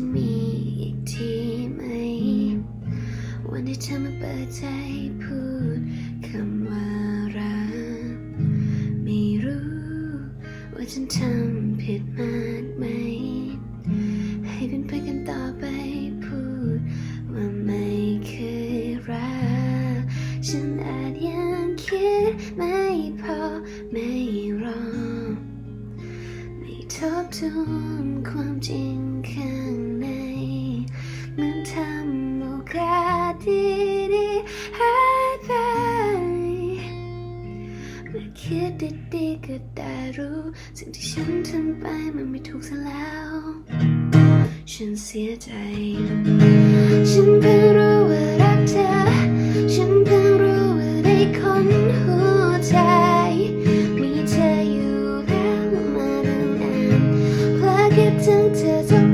จะมีอีกทีไหม วันที่เธอมาเปิดใจพูดคำว่ารัก ไม่รู้ว่าฉันทำผิดมากไหม ให้เป็นเพื่อนกันต่อไปพูดว่าไม่เคยรัก ฉันอาจยังคิดไม่พอไม่รอ ไม่ทบทวนความจริง มือนทำโอกาสดีๆหายไปมื่คิดดีๆก็ได้รู้ สิ่งที่ฉันทำไปมันไม่ถูกซะแล้ว ฉันเสียใจ ฉันเพิ่งรู้ว่ารักเธอ ฉันเพิ่งรู้ว่าได้คนหัวใจมีเธออยู่แล้วมาตั้งนานเพราะคิดถึงเธอทุก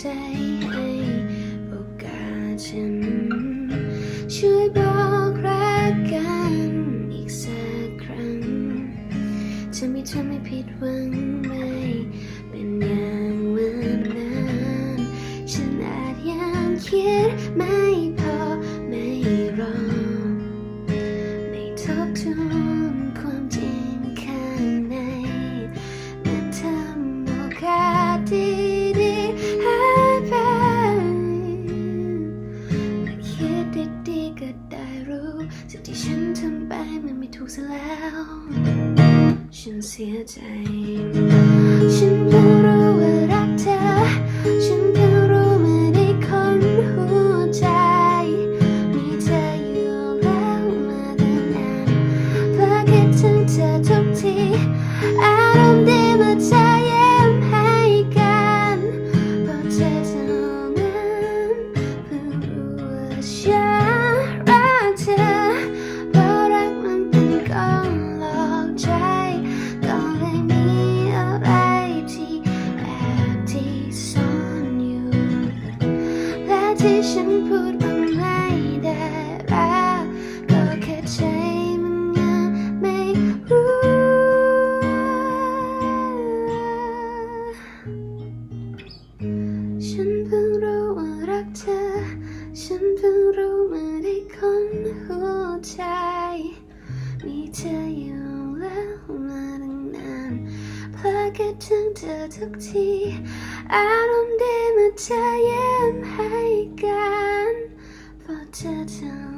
ใจให้โอกาสฉันช่วยบอกรักกันอีกสักครั้ง จะไม่ทำให้ผิดหวังไม่ เป็นอย่างวันนั้นฉันอาจยังคิดไม่พอไม่รอไม่ทบทวนความจริงข้างในและทำโอกาสดีๆหายไปเมื่อคิดดีๆก็ได้รู้สิ่งที่ฉันทำไปมันไม่ถูกซะแล้ว ฉันเสียใจ ฉัน ที่ฉันพูดว่าไม่ได้รักก็แค่ใจมันยังไม่รู้ ฉันเพิ่งรู้ว่ารักเธอ ฉันเพิ่งรู้เมื่อได้คนหัวใจ มีเธออยู่ คิดถึงเธอทุกทีอารมณ์ดีเมื่อเธอยิ้มให้กันเพราะเธอทำ